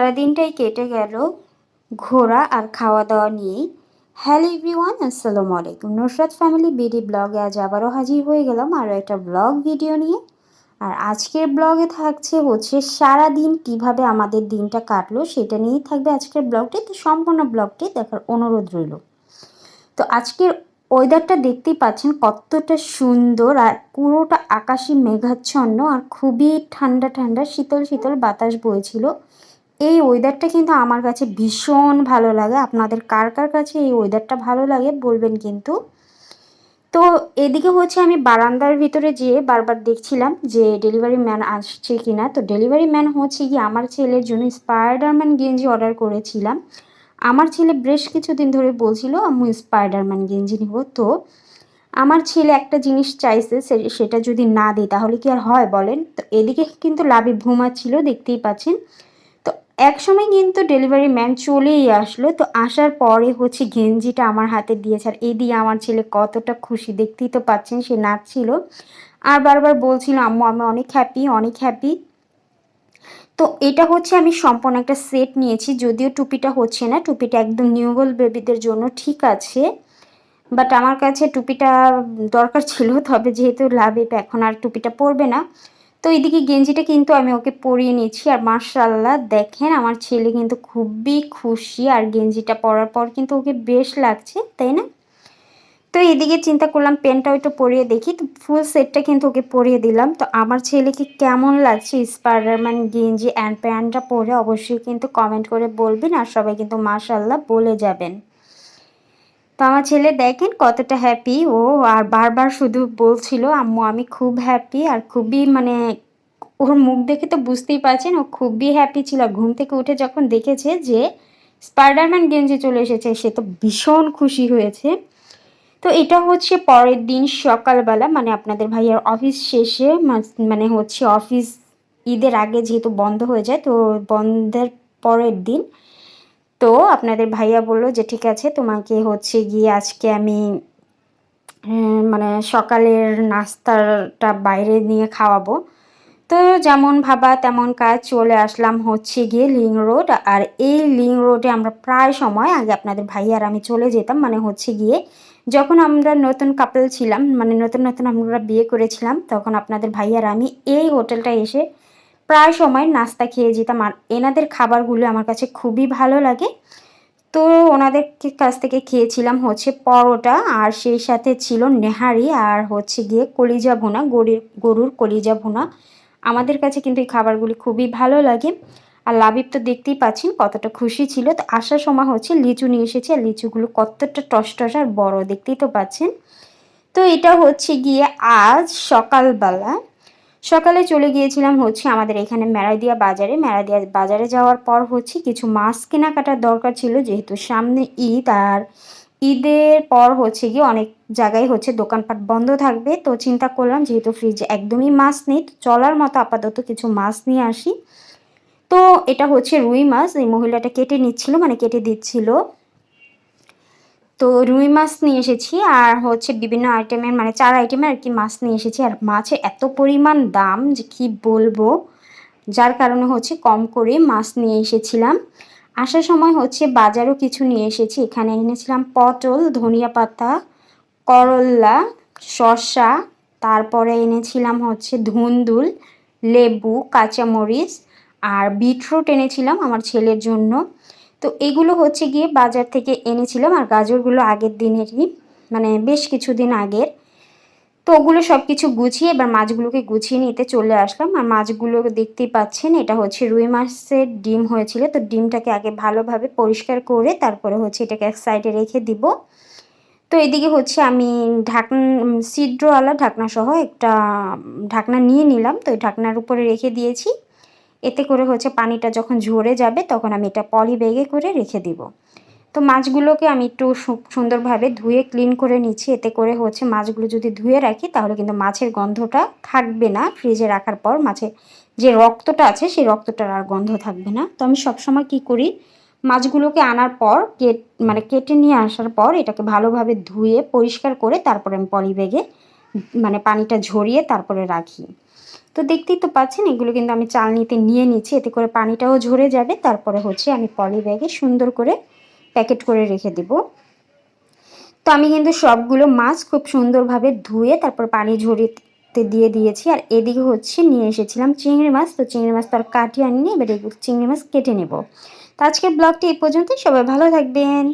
সারাদিনটাই কেটে গেল ঘোরা আর খাওয়া দাওয়া নিয়েই। হ্যালো এভরিওয়ান, আসসালামু আলাইকুম। নুসরাত ফ্যামিলি বিডি ব্লগে আজ আবারও হাজির হয়ে গেলাম আরও একটা ব্লগ ভিডিও নিয়ে। আর আজকের ব্লগে থাকছে হচ্ছে সারা দিন কীভাবে আমাদের দিনটা কাটলো, সেটা নিয়েই থাকবে আজকের ব্লগটি। তো সম্পূর্ণ ব্লগটি দেখার অনুরোধ রইল। তো আজকের ওয়েদারটা দেখতেই পাচ্ছেন কতটা সুন্দর আর পুরোটা আকাশি মেঘাচ্ছন্ন আর খুবই ঠান্ডা ঠান্ডা, শীতল শীতল বাতাস বইছিল। এই ওয়েদারটা কিন্তু আমার কাছে ভীষণ ভালো লাগে। আপনাদের কার কার কাছে এই ওয়েদারটা ভালো লাগে বলবেন কিন্তু। তো এদিকে হচ্ছে আমি বারান্দার ভিতরে যেয়ে বারবার দেখছিলাম যে ডেলিভারি ম্যান আসছে কি না তো ডেলিভারি ম্যান হচ্ছে কি আমার ছেলের জন্য স্পাইডারম্যান গেঞ্জি অর্ডার করেছিলাম। আমার ছেলে বেশ কিছুদিন ধরে বলছিল আমি স্পাইডারম্যান গেঞ্জি নিব। তো আমার ছেলে একটা জিনিস চাইছে সেটা যদি না দিই তাহলে কি আর হয় বলেন? তো এদিকে কিন্তু লাভে ঘুমাচ্ছিল, দেখতেই পাচ্ছেন। এক সময় কিন্তু ডেলিভারি ম্যান চলেই আসলো, তো আসার পরে হচ্ছে গেঞ্জিটা আমার হাতে দিয়েছে। আর এই দিয়ে আমার ছেলে কতটা খুশি, দেখতেই তো পাচ্ছেন সে নাচছিল। আর বারবার বলছিল, আম্মু, আমি অনেক হ্যাপি অনেক হ্যাপি তো এটা হচ্ছে আমি সম্পূর্ণ একটা সেট নিয়েছি, যদিও টুপিটা হচ্ছে না, টুপিটা একদম নিউগল বেবিদের জন্য ঠিক আছে। বাট আমার কাছে টুপিটা দরকার ছিল, তবে যেহেতু লাভে এখন আর টুপিটা পরবে না। তো এইদিকে গেঞ্জিটা কিন্তু আমি ওকে পরিয়ে নিয়েছি। আর মার্শাল্লাহ দেখেন, আমার ছেলে কিন্তু খুবই খুশি। আর গেঞ্জিটা পরার পর কিন্তু ওকে বেশ লাগছে, তাই না? তো এদিকে চিন্তা করলাম পেনটাও একটু পরিয়ে দেখি। তো ফুল সেটটা কিন্তু ওকে পরিয়ে দিলাম। তো আমার ছেলেকে কেমন লাগছে স্পাইডারম্যান গেঞ্জি অ্যান্ড প্যান্টটা পরে অবশ্যই কিন্তু কমেন্ট করে বলবেন। আর সবাই কিন্তু মার্শাল্লাহ বলে যাবেন। তো আমার ছেলে দেখেন কতটা হ্যাপি ও আর বারবার শুধু বলছিল, আম্মু, আমি খুব হ্যাপি আর খুবই মানে ওর মুখ দেখে তো বুঝতেই পারছেন, ও খুবই হ্যাপি ছিল। ঘুম থেকে উঠে যখন দেখেছে যে স্পাইডারম্যান গেঞ্জি চলে এসেছে, সে তো ভীষণ খুশি হয়েছে। তো এটা হচ্ছে পরের দিন সকালবেলা মানে আপনাদের ভাইয়ার অফিস শেষে মানে হচ্ছে অফিস ঈদের আগে যেহেতু বন্ধ হয়ে যায়, তো বন্ধের পরের দিন তো আপনাদের ভাইয়া বলল যে, ঠিক আছে, তোমাকে হচ্ছে গিয়ে আজকে আমি মানে সকালের নাস্তাটা বাইরে নিয়ে খাওয়াবো। তো যেমন ভাবা তেমন কাজ চলে আসলাম হচ্ছে গিয়ে লিং রোড। আর এই লিং রোডে আমরা প্রায় সময় আগে আপনাদের ভাই আর আমি চলে যেতাম। মানে হচ্ছে গিয়ে যখন আমরা নতুন কাপল ছিলাম মানে নতুন নতুন আমরা বিয়ে করেছিলাম, তখন আপনাদের ভাই আর আমি এই হোটেলটা এসে প্রায় সময় নাস্তা খেয়ে যেতাম। আর এনাদের খাবারগুলো আমার কাছে খুবই ভালো লাগে। তো ওনাদের কাছ থেকে খেয়েছিলাম হচ্ছে পরোটা, আর সেই সাথে ছিল নেহারি, আর হচ্ছে গিয়ে কলিজা ভুনা, গরুর গরুর কলিজা ভুনা। আমাদের কাছে কিন্তু এই খাবারগুলি খুবই ভালো লাগে। আর লাবিব তো দেখতেই পাচ্ছেন কতটা খুশি ছিল। তো আসার সময় হচ্ছে লিচু নিয়ে এসেছে। আর লিচুগুলো কতটা টস টস আর বড়, দেখতেই তো পাচ্ছেন। তো এটা হচ্ছে গিয়ে আজ সকালবেলা সকালে চলে গিয়েছিলাম হচ্ছে আমাদের এখানে মেরাদিয়া বাজারে। মেরাদিয়া বাজারে যাওয়ার পর হচ্ছে কিছু মাছ কেনাকাটার দরকার ছিল, যেহেতু সামনে ঈদ আর ঈদের পর হচ্ছে গিয়ে অনেক জায়গায় হচ্ছে দোকানপাট বন্ধ থাকবে। তো চিন্তা করলাম যেহেতু ফ্রিজে একদমই মাছ নেই চলার মতো আপাতত কিছু মাছ নিয়ে আসি। তো এটা হচ্ছে রুই মাছ, এই মহিলাটা কেটে নিচ্ছিল মানে কেটে দিচ্ছিল। তো রুই মাছ নিয়ে এসেছি আর হচ্ছে বিভিন্ন আইটেমের মানে চার আইটেমের আর কি মাছ নিয়ে এসেছি। আর মাছের এত পরিমাণ দাম যে কি বলব? যার কারণে হচ্ছে কম করে মাছ নিয়ে এসেছিলাম। আসার সময় হচ্ছে বাজারও কিছু নিয়ে এসেছি। এখানে এনেছিলাম পটল, ধনিয়া পাতা করল্লা শসা, তারপরে এনেছিলাম হচ্ছে ধুন্দুল, লেবু, কাঁচামরিচ আর বিটরুট এনেছিলাম আমার ছেলের জন্য। তো এগুলো হচ্ছে গিয়ে বাজার থেকে এনেছিলাম আর গাজরগুলো আগের দিনেরই মানে বেশ কিছুদিন আগের। তো ওগুলো সব কিছু গুছিয়ে এবার মাছগুলোকে গুছিয়ে নিতে চলে আসলাম। আর মাছগুলো দেখতেই পাচ্ছেন, এটা হচ্ছে রুই মাছের ডিম হয়েছিল। তো ডিমটাকে আগে ভালোভাবে পরিষ্কার করে তারপরে হচ্ছে এটাকে এক সাইডে রেখে দিব। তো এদিকে হচ্ছে আমি ঢাকন ছিদ্রওয়ালা ঢাকনা সহ একটা, ঢাকনা নিয়ে নিলাম। তো এই ঢাকনার উপরে রেখে দিয়েছি। এতে করে হচ্ছে পানিটা যখন ঝরে যাবে তখন আমি এটা পলি ব্যাগে করে রেখে দিব। তো মাছগুলোকে আমি একটু সুন্দরভাবে ধুয়ে ক্লিন করে নিচ্ছি। এতে করে হচ্ছে মাছগুলো যদি ধুয়ে রাখি তাহলে কিন্তু মাছের গন্ধটা থাকবে না। ফ্রিজে রাখার পর মাছের যে রক্তটা আছে সেই রক্তটার আর গন্ধ থাকবে না। তো আমি সবসময় কি করি, মাছগুলোকে আনার পর কেট মানে কেটে নিয়ে আসার পর এটাকে ভালোভাবে ধুয়ে পরিষ্কার করে তারপরে আমি পলি ব্যাগে মানে পানিটা ঝরিয়ে তারপরে রাখি। তো দেখতেই তো পাচ্ছেন, এগুলো কিন্তু আমি চালনিতে নিয়ে নিচ্ছি। এতে করে পানিটাও ঝরে যাবে। তারপরে হচ্ছে আমি পলি ব্যাগে সুন্দর করে প্যাকেট করে রেখে দেব। তো আমি কিন্তু সবগুলো মাছ খুব সুন্দরভাবে ধুয়ে তারপর পানি ঝরিতে দিয়ে দিয়েছি। আর এদিকে হচ্ছে নিয়ে এসেছিলাম চিংড়ি মাছ। তো চিংড়ি মাছ তো আর কাটিয়ে আনিনি, এবার এগুলো চিংড়ি মাছ কেটে নেব। তো আজকের ব্লগটি এই পর্যন্তই। সবাই ভালো থাকবেন।